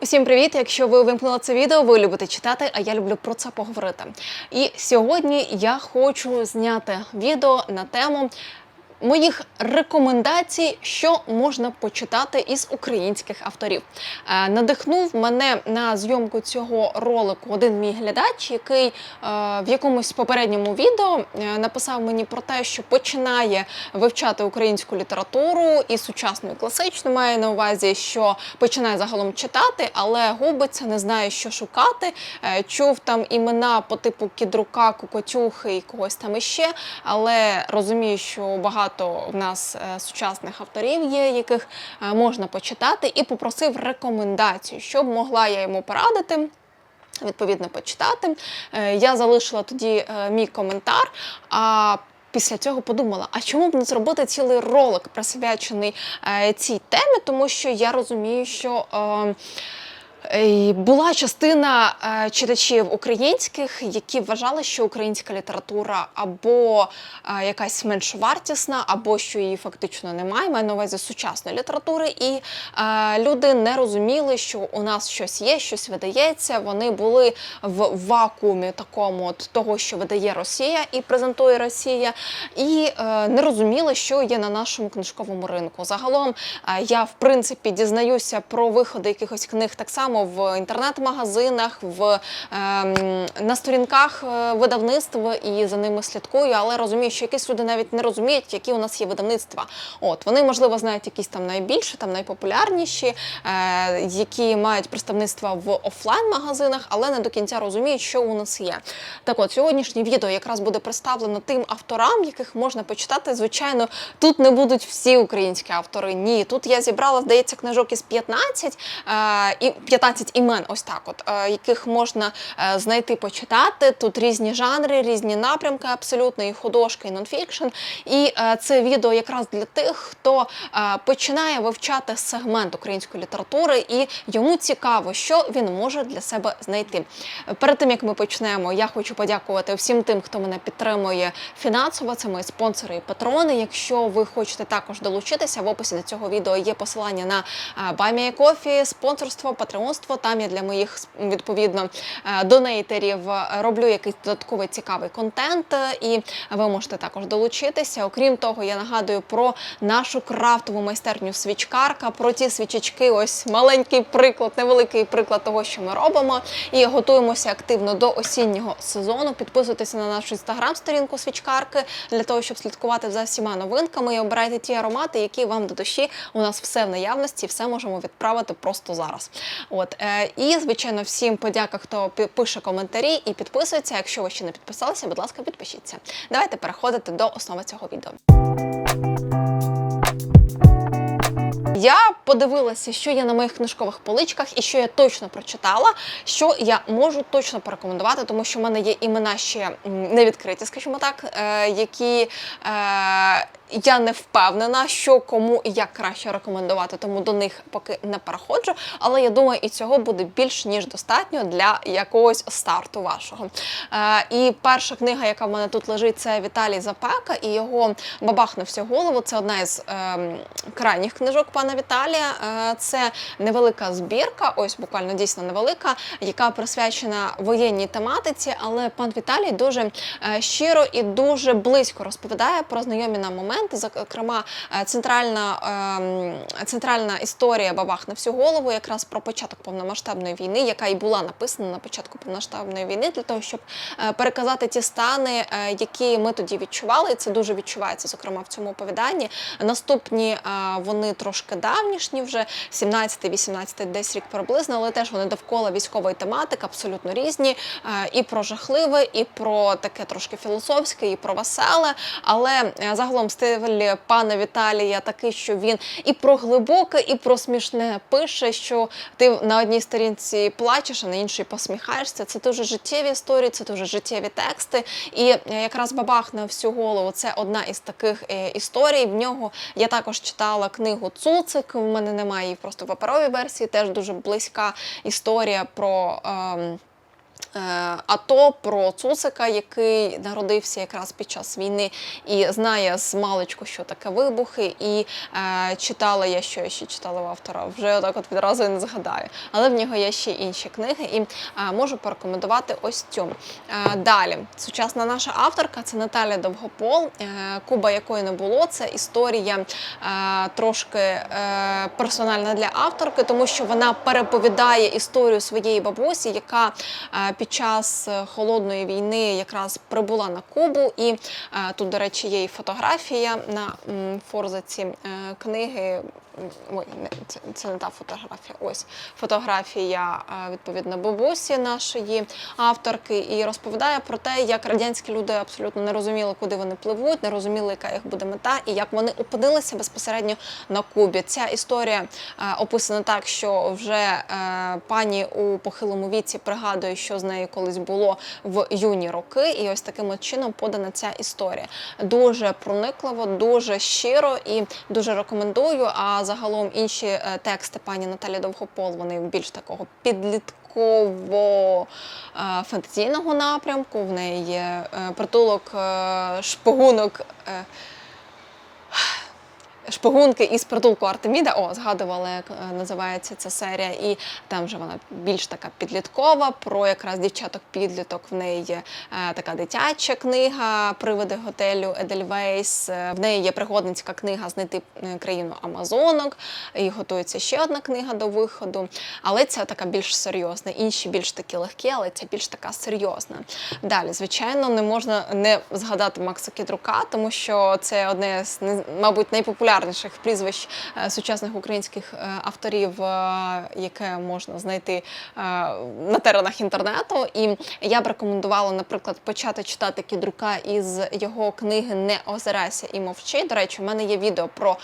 Усім привіт! Якщо ви вимкнули це відео, ви любите читати, а я люблю про це поговорити. І сьогодні я хочу зняти відео на тему моїх рекомендацій, що можна почитати із українських авторів. Е, надихнув мене на зйомку цього ролику один мій глядач, який е, в якомусь попередньому відео е, написав мені про те, що починає вивчати українську літературу і сучасну, і класичну має на увазі, що починає загалом читати, але губиться, не знає, що шукати. Чув там імена по типу Кідрука, Кукотюхи і когось там іще, але розумію, що багато в нас е, сучасних авторів є, яких е, можна почитати, і попросив рекомендацію, щоб могла я йому порадити. Відповідно, почитати. Е, Я залишила тоді мій коментар. А після цього подумала: а чому б не зробити цілий ролик присвячений цій темі, тому що я розумію, що. е, Е, Була частина е, читачів українських, які вважали, що українська література або е, якась менш вартісна, або що її фактично немає. Маю на увазі сучасної літератури, і е, люди не розуміли, що у нас щось є, щось видається. Вони були в вакуумі такому от того, що видає Росія і презентує Росія, і е, не розуміли, що є на нашому книжковому ринку. Загалом е, я в принципі дізнаюся про виходи якихось книг так само в інтернет-магазинах, в ем, на сторінках е, видавництв і за ними слідкую, але розумію, що якісь люди навіть не розуміють, які у нас є видавництва. От вони можливо знають якісь там найбільші, там найпопулярніші, е, які мають представництва в офлайн-магазинах, але не до кінця розуміють, що у нас є. Так от сьогоднішнє відео якраз буде представлено тим авторам, яких можна почитати. Звичайно, тут не будуть всі українські автори. Ні, тут я зібрала, здається, книжок із 15, е, і 15 імен, ось так, от е, яких можна е, знайти, почитати. Тут різні жанри, різні напрямки, абсолютно і художка, і нонфікшн. І е, це відео якраз для тих, хто починає вивчати сегмент української літератури, і йому цікаво, що він може для себе знайти. Перед тим як ми почнемо, я хочу подякувати всім тим, хто мене підтримує фінансово. Це мої спонсори і патрони. Якщо ви хочете також долучитися, в описі до цього відео є посилання на Баймія спонсорство, патреонство. Там я для моїх відповідно е, донейтерів е, роблю якийсь додатковий цікавий контент, е, і ви можете також долучитися. Окрім того, я нагадую про нашу крафтову майстерню свічкарка, про ті свічечки. Ось маленький приклад, невеликий приклад того, що ми робимо. І готуємося активно до осіннього сезону. Підписуйтеся на нашу інстаграм-сторінку свічкарки для того, щоб слідкувати за всіма новинками і обирайте ті аромати, які вам до душі. У нас все в наявності, все можемо відправити просто зараз. От е, і звичайно, всім подяка, хто пише коментарі і підписується. Якщо ви ще не підписалися, будь ласка, підпишіться. Давайте переходити до основи цього відео. Я подивилася, що є на моїх книжкових поличках і що я точно прочитала, що я можу точно порекомендувати, тому що в мене є імена ще не відкриті, скажімо так, е, які е, я не впевнена, що кому і як краще рекомендувати, тому до них поки не переходжу. Але я думаю, і цього буде більш ніж достатньо для якогось старту вашого. Е, і перша книга, яка в мене тут лежить, це Віталій Запека і його Бабах на всю голову. Це одна із е, крайніх книжок пана Віталія. Е, це невелика збірка, ось буквально дійсно невелика, яка присвячена воєнній тематиці. Але пан Віталій дуже е, щиро і дуже близько розповідає про знайомі нам моменти. Зокрема, е, центральна, е, центральна історія Бабах на всю голову, якраз про початок повномасштабної війни, яка і була написана на початку повномасштабної війни, для того, щоб переказати ті стани, які ми тоді відчували. І це дуже відчувається, зокрема в цьому оповіданні. Наступні вони трошки давнішні, вже 17-18 десь рік приблизно, але теж вони довкола військової тематики, абсолютно різні. Е, І про жахливе, і про таке трошки філософське, і про веселе. Але е, загалом стиль пана Віталія такий, що він і про глибоке, і про смішне пише, що ти на одній сторінці плачеш, а на іншій посміхаєшся. Це дуже життєві історії, це дуже життєві тексти. І е, якраз бабах на всю голову це одна із таких історій. В нього я також читала книгу Цуцик. В мене немає її просто в паперовій версії. Теж дуже близька історія про. Е, АТО про Цусика, який народився якраз під час війни і знає з маличку, що таке вибухи. І е, читала я, що я ще читала в автора, вже так от відразу не згадаю. Але в нього є ще інші книги, і е, можу порекомендувати ось цю. Е, далі, сучасна наша авторка це Наталя Довгопол, е, Куба якої не було. Це історія е, трошки е, персональна для авторки, тому що вона переповідає історію своєї бабусі, яка е, під час е, холодної війни якраз прибула на Кубу. І е, тут, до речі, є і фотографія на форзаці е, книги. Ой, це, це не та фотографія. Ось фотографія е, відповідно бабусі нашої авторки, і розповідає про те, як радянські люди абсолютно не розуміли, куди вони пливуть, не розуміли, яка їх буде мета, і як вони опинилися безпосередньо на Кубі. Ця історія е, описана так, що вже е, пані у похилому віці пригадує, що з нею колись було в юні роки, і ось таким чином подана ця історія. Дуже проникливо, дуже щиро і дуже рекомендую. А загалом інші е, тексти пані Наталі Довгопол вони більш такого підлітково е, фантазійного напрямку. В неї є е, притулок шпигунок. Шпигунки із притулку Артеміда. О, згадувала, як е, називається ця серія, і там вже вона більш така підліткова. Про якраз дівчаток-підліток. В неї є е, така дитяча книга Привиди готелю Едельвейс. Е, В неї є пригодницька книга Знайти країну Амазонок. І готується ще одна книга до виходу. Але ця така більш серйозна. Інші більш такі легкі, але ця більш така серйозна. Далі, звичайно, не можна не згадати Макса Кідрука, тому що це одне з мабуть найпопулярніших прізвищ е, сучасних українських е, авторів, е, яке можна знайти на теренах інтернету. І я б рекомендувала, наприклад, почати читати Кідрука із його книги Не озирайся і мовчи. До речі, у мене є відео про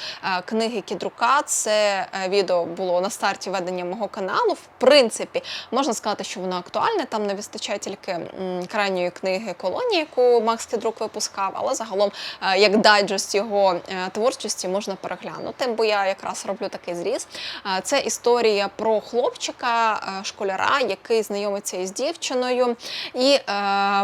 книги Кідрука. Це відео було на старті ведення мого каналу. В принципі, можна сказати, що воно актуальне. Там не вистачає тільки крайньої книги колонії, яку Макс Кідрук випускав, але загалом, як дайджест його творчості, можна переглянути, бо я якраз роблю такий зріз. Е, Це історія про хлопчика, е, школяра, який знайомиться із дівчиною, і е,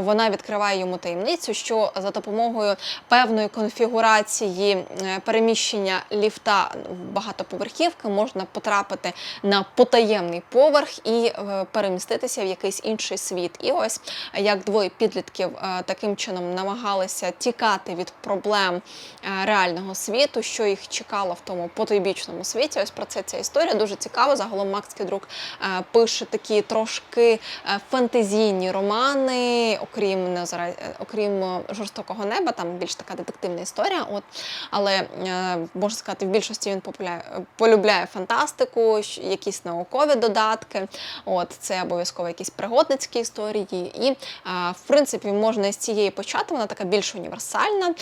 вона відкриває йому таємницю, що за допомогою певної конфігурації переміщення ліфта багатоповерхівки можна потрапити на потаємний поверх і переміститися в якийсь інший світ. І ось як двоє підлітків таким чином намагалися тікати від проблем реального світу, що їх чекало в тому потойбічному світі. Ось про це ця історія дуже цікава. Загалом Макс Кідрук е, пише такі трошки е, фантазійні романи, окрім не зара- е, окрім жорстокого неба, там більш така детективна історія. От але можна сказати, в більшості він популяє, полюбляє фантастику, якісь наукові додатки. От це обов'язково якісь пригодницькі історії. І в принципі можна із цієї почати. Вона така більш універсальна,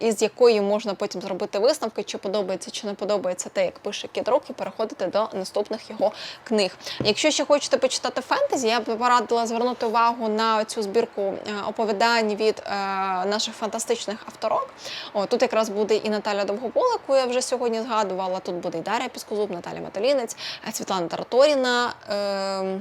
із якої можна потім зробити висновки, чи подобається, чи не подобається те, як пише Кідрук, і переходити до наступних його книг. Якщо ще хочете почитати фентезі, я б порадила звернути увагу на цю збірку е, оповідань від е, наших фантастичних авторок. О, тут якраз буде і Наталя Довгопол, яку я вже сьогодні згадувала. Тут буде і Дар'я Піскозуб, Наталя Маталінець, е, Світлана Тараторіна. Е,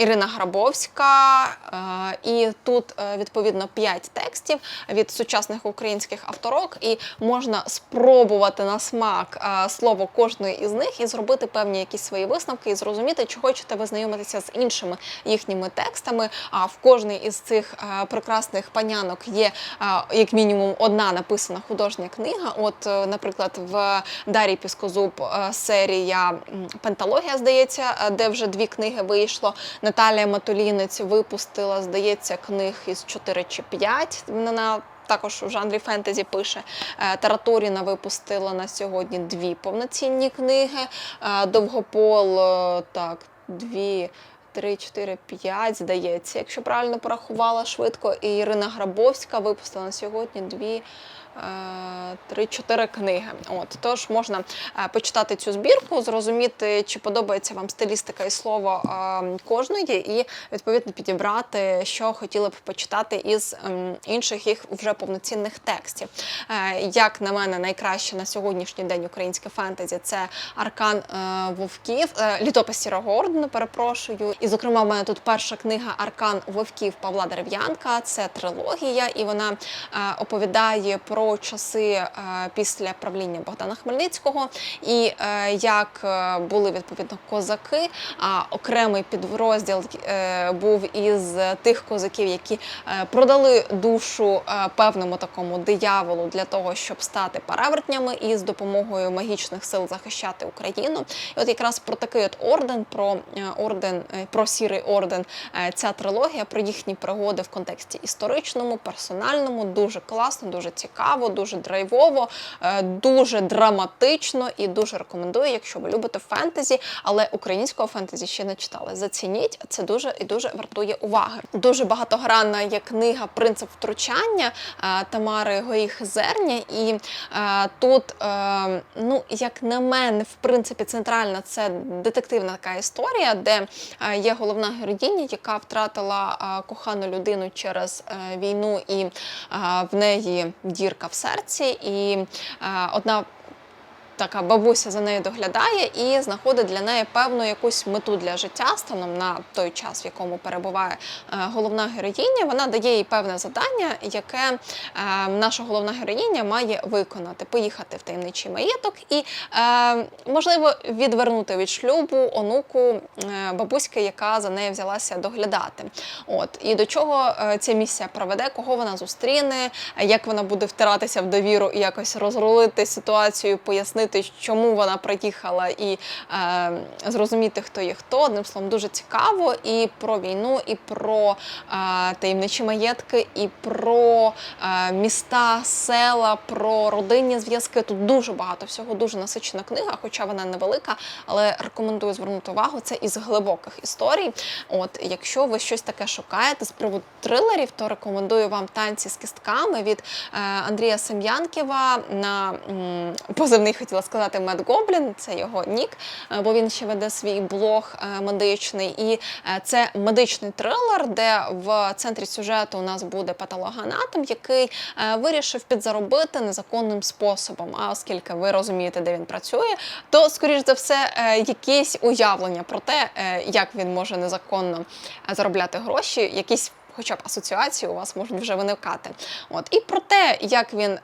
Ірина Грабовська, е, і тут е, відповідно п'ять текстів від сучасних українських авторок, і можна спробувати на смак е, слово кожної із них і зробити певні якісь свої висновки і зрозуміти, чи хочете ви знайомитися з іншими їхніми текстами. А в кожній із цих прекрасних панянок є як мінімум одна написана художня книга. От, наприклад, в Дарії Піскозуб серія Пенталогія, здається, де вже дві книги вийшло. Наталія Матулінець випустила, здається, книг із 4 чи 5. Вона також у жанрі фентезі пише. Е, Тараторіна випустила на сьогодні дві повноцінні книги. Е, Довгопол, е, так, дві. 3, 4, 5, здається, якщо правильно порахувала швидко. І Ірина Грабовська випустила на сьогодні дві 3-4 книги. От тож можна е, почитати цю збірку, зрозуміти, чи подобається вам стилістика і слово е, кожної, і відповідно підібрати, що хотіли б почитати із ем, інших їх вже повноцінних текстів. Е, Як на мене, найкраще на сьогоднішній день українське фентезі це Аркан е, Вовків, е, літопис Сірого ордену, перепрошую. І, зокрема, в мене тут перша книга Аркан Вовків Павла Дерев'янка. Це трилогія, і вона е, оповідає про часи е, після правління Богдана Хмельницького і е, як е, були відповідно козаки. А окремий підрозділ був із тих козаків, які продали душу певному такому дияволу для того, щоб стати перевертнями і з допомогою магічних сил захищати Україну. І от якраз про такий от орден, про орден, про сірий орден, ця трилогія, про їхні пригоди в контексті історичному, персональному, дуже класно, дуже цікаво, дуже драйвово, е, дуже драматично і дуже рекомендую, якщо ви любите фентезі, але українського фентезі ще не читали. Зацініть, це дуже і дуже вартує уваги. Дуже багатогранна є книга Принцип втручання е, Тамари Гоїх Зерня. І е, тут, ну як на мене, в принципі, центральна це детективна така історія, де є головна героїня, яка втратила кохану людину через війну, і в неї дірка в серці. І е, одна така бабуся за нею доглядає і знаходить для неї певну якусь мету для життя станом на той час, в якому перебуває е, головна героїня. Вона дає їй певне завдання, яке е, наша головна героїня має виконати: поїхати в таємничий маєток і, е, можливо, відвернути від шлюбу онуку бабуськи, яка за нею взялася доглядати. От і до чого ця місія приведе, кого вона зустріне, як вона буде втиратися в довіру і якось розрулити ситуацію, пояснити, чому вона приїхала, і е, зрозуміти, хто є хто. Одним словом, дуже цікаво і про війну, і про е, таємничі маєтки, і про е, міста, села, про родинні зв'язки. Тут дуже багато всього, дуже насичена книга, хоча вона невелика, але рекомендую звернути увагу. Це із глибоких історій. От, якщо ви щось таке шукаєте з приводу трилерів, то рекомендую вам танці з кістками від е, Андрія Сем'янківа на позивний хотіла сказати Мед Гоблін, це його нік, е, бо він ще веде свій блог е, медичний. І е, це медичний трилер, де в центрі сюжету у нас буде патологоанатом, який вирішив підзаробити незаконним способом. А оскільки ви розумієте, де він працює, то скоріш за все якісь уявлення про те, як він може незаконно заробляти гроші, якісь хоча б асоціації у вас можуть вже виникати. От і про те, як він е,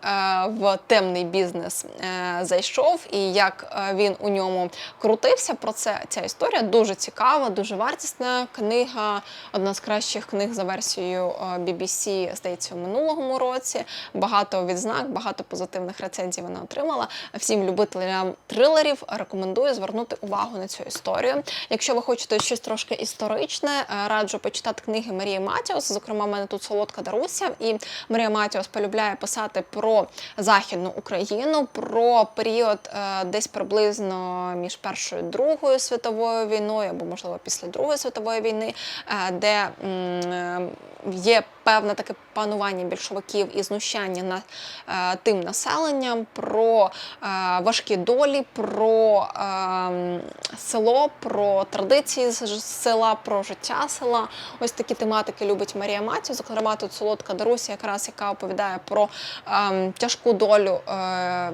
в темний бізнес е, зайшов і як е, він у ньому крутився. Про це ця історія дуже цікава, дуже вартісна книга. Одна з кращих книг за версією е, BBC, здається, у минулому році. Багато відзнак, багато позитивних рецензій вона отримала. Всім любителям трилерів рекомендую звернути увагу на цю історію. Якщо ви хочете щось трошки історичне, е, раджу почитати книги Марії Матіос. Зокрема, в мене тут солодка Даруся, і Марія Матіос полюбляє писати про західну Україну, про період е, десь приблизно між першою і другою світовою війною, або можливо після Другої світової війни, е, де е, є певне таке панування більшовиків і знущання над тим населенням, про важкі долі, про село, про традиції села, про життя села. Ось такі тематики любить Марія Матю. Зокрема, тут солодка Даруся, якраз яка оповідає про ем, тяжку долю. Е,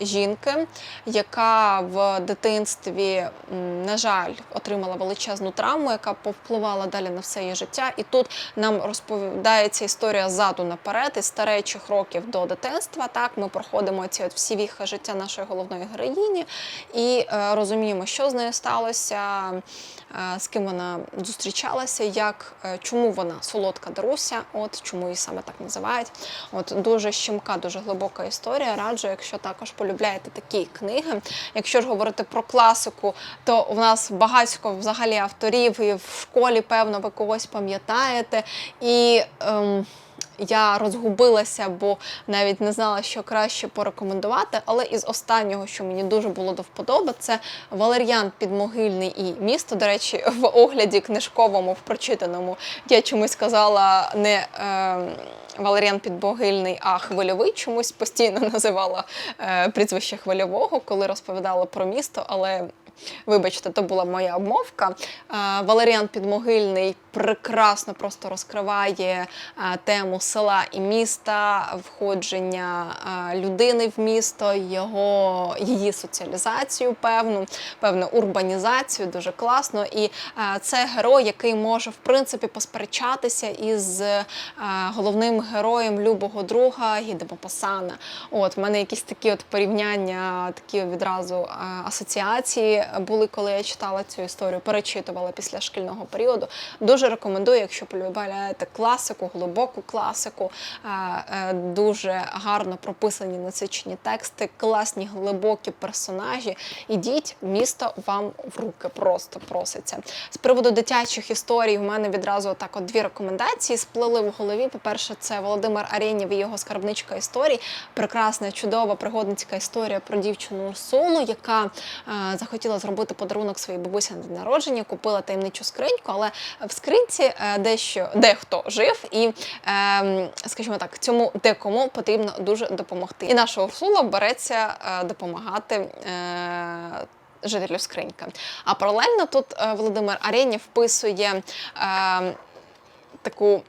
Жінки, яка в дитинстві, на жаль, отримала величезну травму, яка повпливала далі на все її життя. І тут нам розповідається історія ззаду наперед, із старечих років до дитинства. Так, ми проходимо ці от всі віхи життя нашої головної героїні і е, розуміємо, що з нею сталося, е, з ким вона зустрічалася, як, е, чому вона солодка Даруся, от чому її саме так називають. От дуже щемка, дуже глибока історія. Раджу, якщо також полюбляєте такі книги. Якщо ж говорити про класику, то в нас багатько взагалі авторів, і в школі, певно, ви когось пам'ятаєте. І ем, я розгубилася, бо навіть не знала, що краще порекомендувати. Але із останнього, що мені дуже було до вподоби, це Валер'ян Підмогильний і місто. До речі, в огляді книжковому, в прочитаному, я чомусь казала не е, Валер'ян Підмогильний, а Хвильовий чомусь постійно називала е, прізвище Хвильового, коли розповідала про місто, але. Вибачте, то була моя обмовка. Е, Валеріан Підмогильний прекрасно просто розкриває е, тему села і міста, входження е, людини в місто, його, її соціалізацію, певну, певну урбанізацію, дуже класно. І е, це герой, який може в принципі посперечатися із головним героєм любого друга Гіде Мопасана. От в мене якісь такі от порівняння, такі відразу асоціації були, коли я читала цю історію, перечитувала після шкільного періоду. Дуже рекомендую, якщо полюбляєте класику, глибоку класику, е, е, дуже гарно прописані насичені тексти, класні глибокі персонажі. Ідіть, місто вам в руки просто проситься. З приводу дитячих історій, в мене відразу так от дві рекомендації сплили в голові. По-перше, це Володимир Арєнєв і його скарбничка історій. Прекрасна, чудова пригодницька історія про дівчину Урсулу, яка е, захотіла зробити подарунок своїй бабусі на день народження, купила таємничу скриньку, але в скринці е, дещо дехто жив, і, е, скажімо так, цьому декому потрібно дуже допомогти. І наша Урсула береться е, допомагати. Жителів Жителю скринька. А паралельно тут е, Володимир Арєнєв вписує е, таку е,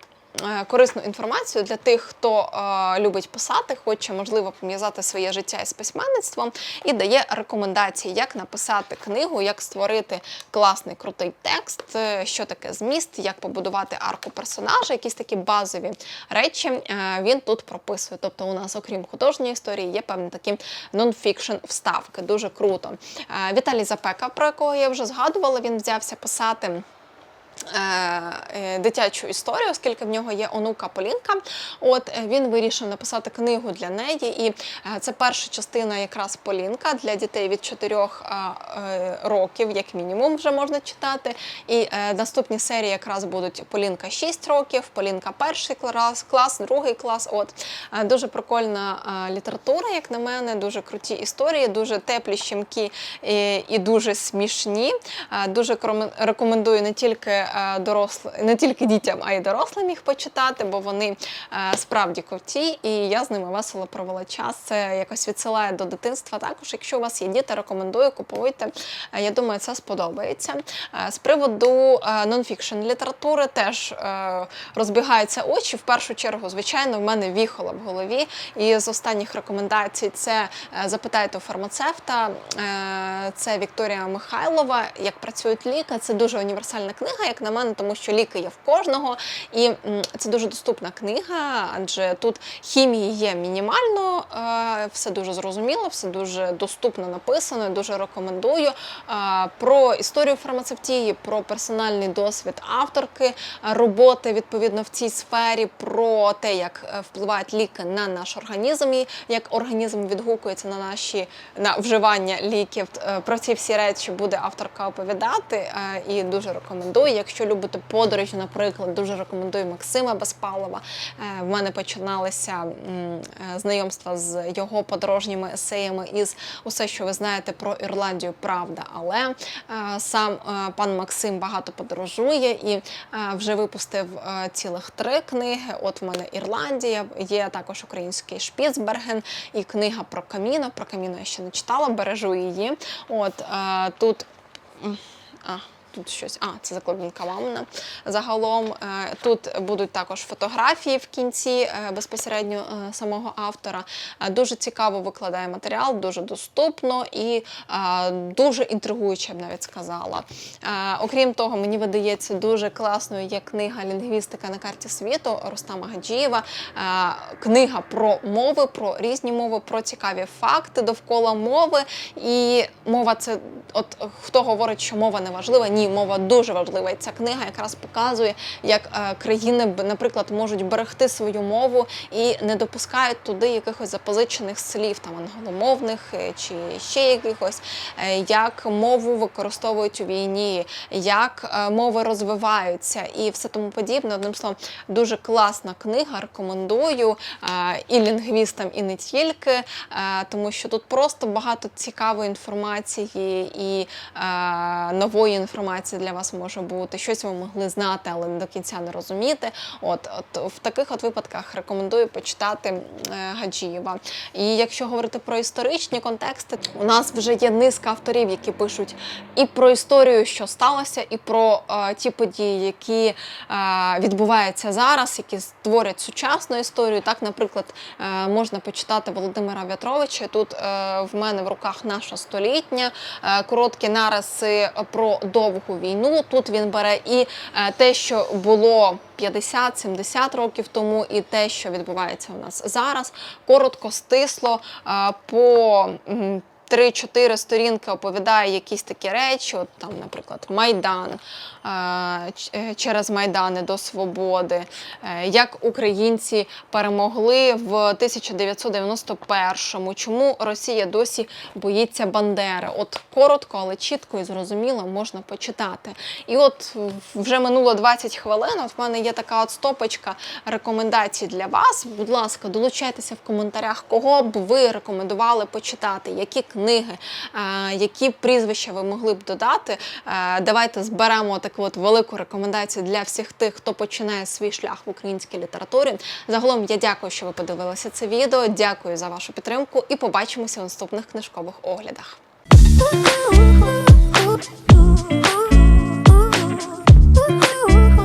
корисну інформацію для тих, хто е, любить писати, хоче можливо пов'язати своє життя із письменництвом, і дає рекомендації, як написати книгу, як створити класний крутий текст, е, що таке зміст, як побудувати арку персонажа, якісь такі базові речі е, він тут прописує. Тобто, у нас, окрім художньої історії, є певні такі нонфікшн вставки. Дуже круто. Е, Віталій Запека, про якого я вже згадувала, він взявся писати. Е, е, Дитячу історію, оскільки в нього є онука Полінка. От е, він вирішив написати книгу для неї, і це перша частина якраз Полінка для дітей від 4 е, е, років, як мінімум, вже можна читати. І наступні серії якраз будуть Полінка 6 років, Полінка перший клас, клас, другий клас. От дуже прикольна література, як на мене, дуже круті історії, дуже теплі, щемкі і, дуже смішні. Дуже рекомендую не тільки дорослим, не тільки дітям, а й дорослим їх почитати, бо вони е, справді круті, і я з ними весело провела час. Це якось відсилає до дитинства. Також, якщо у вас є діти, рекомендую купуйте. Е, Я думаю, це сподобається. Е, З приводу е, нонфікшн літератури теж е, розбігаються очі. В першу чергу, звичайно, в мене віхола в голові. І з останніх рекомендацій це е, запитайте у фармацевта. Е, Це Вікторія Михайлова. Як працюють ліки. Це дуже універсальна книга, на мене, тому що ліки є в кожного. І це дуже доступна книга, адже тут хімії є мінімально, е, все дуже зрозуміло, все дуже доступно написано. Дуже рекомендую. Е, Про історію фармацевтії, про персональний досвід авторки роботи відповідно в цій сфері, про те, як е, впливають ліки на наш організм, і як організм відгукується на наші на вживання ліків. Про ці всі речі буде авторка оповідати і дуже рекомендую. Якщо любите подорожі, наприклад, дуже рекомендую Максима Безпалова. Е, В мене починалися е, знайомства з його подорожніми есеями із усе, що ви знаєте про Ірландію, правда. Але е, сам пан Максим багато подорожує і вже випустив цілих три книги. От в мене Ірландія, є також український Шпіцберген і книга про каміно. Про каміно я ще не читала, бережу її. От тут. А, Тут щось, а це закладинка мамина. Загалом е, тут будуть також фотографії в кінці е, безпосередньо е, самого автора. Дуже цікаво викладає матеріал, дуже доступно і дуже інтригуюче, я б навіть сказала. Окрім того, мені видається дуже класною є книга Лінгвістика на карті світу Рустама Гаджієва. Книга про мови, про різні мови, про цікаві факти довкола мови. І мова це, от хто говорить, що мова не важлива, ні, Ні, мова дуже важлива. І ця книга якраз показує, як е, країни, наприклад, можуть берегти свою мову і не допускають туди якихось запозичених слів, там англомовних е, чи ще якихось, е, як мову використовують у війні, як мови розвиваються і все тому подібне. Одним словом, дуже класна книга. Рекомендую і лінгвістам, і не тільки, тому що тут просто багато цікавої інформації і нової інформації для вас може бути. Щось ви могли знати, але до кінця не розуміти. От, от в таких от випадках рекомендую почитати е, Гаджієва. І якщо говорити про історичні контексти, у нас вже є низка авторів, які пишуть і про історію, що сталося, і про е, ті події, які е, відбуваються зараз, які створять сучасну історію. Так, наприклад, е, можна почитати Володимира В'ятровича. Тут е, в мене в руках наша столітня, е, короткі нариси про довгу війну. Тут він бере і е, те, що було 50-70 років тому, і те, що відбувається у нас зараз, коротко, стисло е, по. М, 3-4 сторінки оповідає якісь такі речі, от там, наприклад, Майдан е, е, через Майдани до свободи, е, як українці перемогли в 1991-му, чому Росія досі боїться Бандери. От коротко, але чітко і зрозуміло можна почитати. І от вже минуло 20 хвилин. От в мене є така от стопочка рекомендацій для вас. Будь ласка, долучайтеся в коментарях, кого б ви рекомендували почитати, які книги, е, які прізвища ви могли б додати. Е, Давайте зберемо таку от велику рекомендацію для всіх тих, хто починає свій шлях в українській літературі. Загалом я дякую, що ви подивилися це відео. Дякую за вашу підтримку і побачимося у наступних книжкових оглядах.